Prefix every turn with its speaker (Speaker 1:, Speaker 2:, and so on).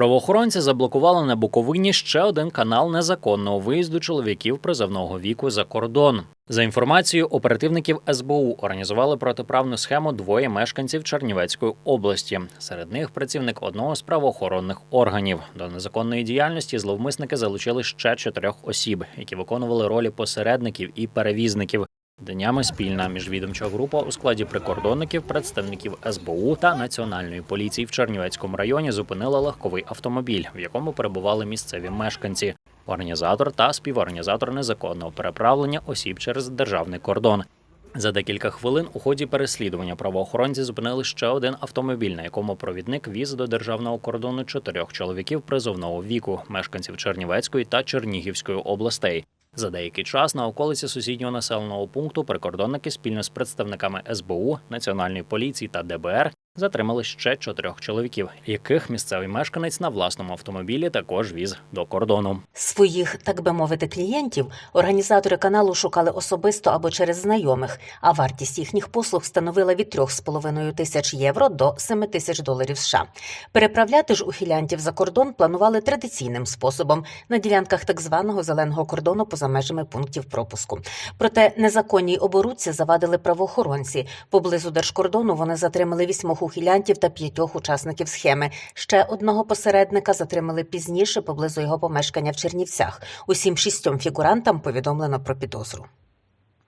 Speaker 1: Правоохоронці заблокували на Буковині ще один канал незаконного виїзду чоловіків призовного віку за кордон. За інформацією оперативників СБУ, організували протиправну схему двоє мешканців Чернівецької області. Серед них працівник одного з правоохоронних органів. До незаконної діяльності зловмисники залучили ще чотирьох осіб, які виконували ролі посередників і перевізників. Днями спільна міжвідомча група у складі прикордонників, представників СБУ та національної поліції в Чернівецькому районі зупинила легковий автомобіль, в якому перебували місцеві мешканці, організатор та співорганізатор незаконного переправлення осіб через державний кордон. За декілька хвилин у ході переслідування правоохоронці зупинили ще один автомобіль, на якому провідник віз до державного кордону чотирьох чоловіків призовного віку, мешканців Чернівецької та Чернігівської областей. За деякий час на околиці сусіднього населеного пункту прикордонники спільно з представниками СБУ, Національної поліції та ДБР затримали ще чотирьох чоловіків, яких місцевий мешканець на власному автомобілі також віз до кордону.
Speaker 2: Своїх, так би мовити, клієнтів організатори каналу шукали особисто або через знайомих, а вартість їхніх послуг становила від 3,5 тисяч євро до 7 тисяч доларів США. Переправляти ж ухилянтів за кордон планували традиційним способом на ділянках так званого зеленого кордону поза межами пунктів пропуску. Проте незаконній оборудці завадили правоохоронці. Поблизу держкордону вони затримали вісьмох ухилянтів та п'ятьох учасників схеми. Ще одного посередника затримали пізніше поблизу його помешкання в Чернівцях. Усім шістьом фігурантам повідомлено про підозру.